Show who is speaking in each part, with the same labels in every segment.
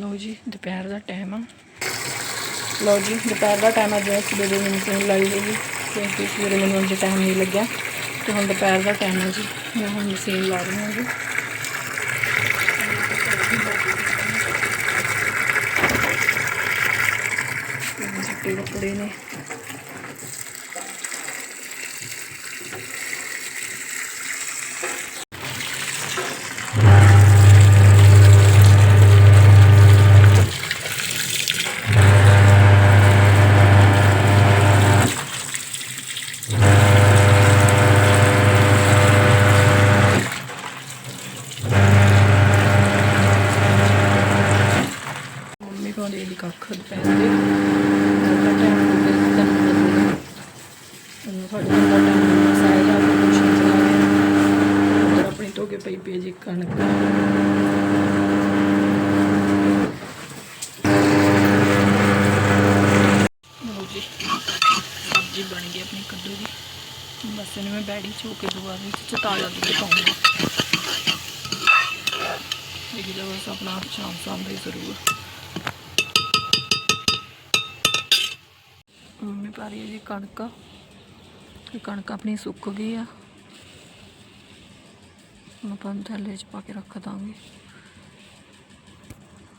Speaker 1: ਲਓ ਜੀ, ਦੁਪਹਿਰ ਦਾ ਟਾਈਮ ਆ। ਲਓ ਜੀ, ਦੁਪਹਿਰ ਦਾ ਟਾਈਮ ਆ ਜਿਹੜਾ ਸਵੇਰੇ ਮੈਨੂੰ ਮਸ਼ੀਨ ਲਾਈ ਸੀਗੀ ਕਿਉਂਕਿ ਸਵੇਰੇ ਮੈਨੂੰ ਅੱਜ ਟਾਈਮ ਨਹੀਂ ਲੱਗਿਆ। ਤੇ ਹੁਣ ਦੁਪਹਿਰ ਦਾ ਟਾਈਮ ਹੈ ਜੀ, ਮੈਂ ਹੁਣ ਮਸ਼ੀਨ ਲਾ ਰਹੀ ਹਾਂ ਜੀ। ਇਹ ਕੱਪੜੇ ਨੇ ਮੰਮੀ ਪਾਉਂਦੀ ਦੀ ਕੱਖ ਦੁਪਹਿਰ ਦੇ ਟਾਈਮ ਹੋ ਗਿਆ ਤੁਹਾਨੂੰ ਦੱਸੂਗਾ। ਤੁਹਾਨੂੰ ਸਾਡੇ ਦਾ ਟਾਈਮ ਸਾਇਆ ਜਾ ਕੇ ਮਸ਼ੀਨ ਚਲਾ ਰਹੇ। ਉਧਰ ਆਪਣੀ ਧੋ ਪਈ ਪਈ ਜੀ ਕਣਕ। ਸਬਜ਼ੀ ਬਣ ਗਈ ਆਪਣੀ ਕੱਦੂ ਦੀ। ਬਸ ਇਹਨੂੰ ਮੈਂ ਬੈੜੀ ਚੋ ਕੇ ਦੁਆ ਵਿੱਚ ਚਤਾਲਾ ਦੁੱਧ ਪਾਉਂਗਾ। ਇਹ ਜਿਹੜਾ ਬਸ ਆਪਣਾ ਸ਼ਾਮ ਸ਼ਾਮ ਜ਼ਰੂਰ। ਮੰਮੀ ਪਾ ਰਹੀ ਹੈ ਜੀ ਕਣਕ। ਇਹ ਕਣਕ ਆਪਣੀ ਸੁੱਕ ਗਈ ਆ। ਆਪਾਂ ਇਹਨੂੰ ਥੈਲੇ 'ਚ ਪਾ ਕੇ ਰੱਖ ਦਾਂਗੇ।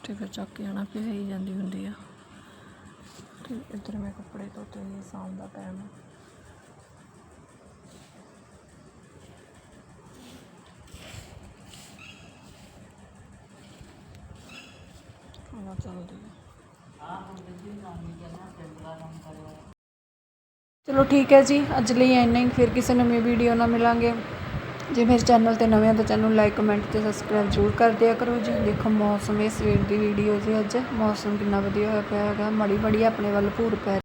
Speaker 1: ਤੇ ਫਿਰ ਚੱਕ ਕੇ ਆਣਾ ਪਿਆ ਹੀ ਜਾਂਦੀ ਹੁੰਦੀ ਆ। ਤੇ ਇੱਧਰ ਮੈਂ ਕੱਪੜੇ ਧੋਤੇ ਨੇ ਸ਼ਾਮ ਦਾ ਟਾਈਮ ਆ। ਖਾਣਾ ਚੱਲਦੀ। ਆ ਚਲੋ ਠੀਕ ਹੈ ਜੀ, ਅੱਜ ਲਈ ਇੰਨਾ ਹੀ। ਫਿਰ ਕਿਸੇ ਨਵੀਂ ਵੀਡੀਓ ਨਾਲ ਮਿਲਾਂਗੇ। ਜੇ ਮੇਰੇ ਚੈਨਲ ਤੇ ਨਵੇਂ ਹੋ ਤਾਂ ਚੈਨਲ ਲਾਈਕ ਕਮੈਂਟ ਤੇ ਸਬਸਕ੍ਰਾਈਬ ਜ਼ਰੂਰ ਕਰ ਦਿਆ ਕਰੋ ਜੀ। ਦੇਖੋ ਮੌਸਮ, ਇਹ ਸਵੇਰ ਦੀ ਵੀਡੀਓ ਜੀ ਅੱਜ। ਮੌਸਮ ਕਿੰਨਾ ਵਧੀਆ ਹੋਇਆ ਪਿਆ ਹੈਗਾ। ਮੜੀ ਮੜੀ ਆਪਣੇ ਵੱਲ ਭੂਰ ਪੈ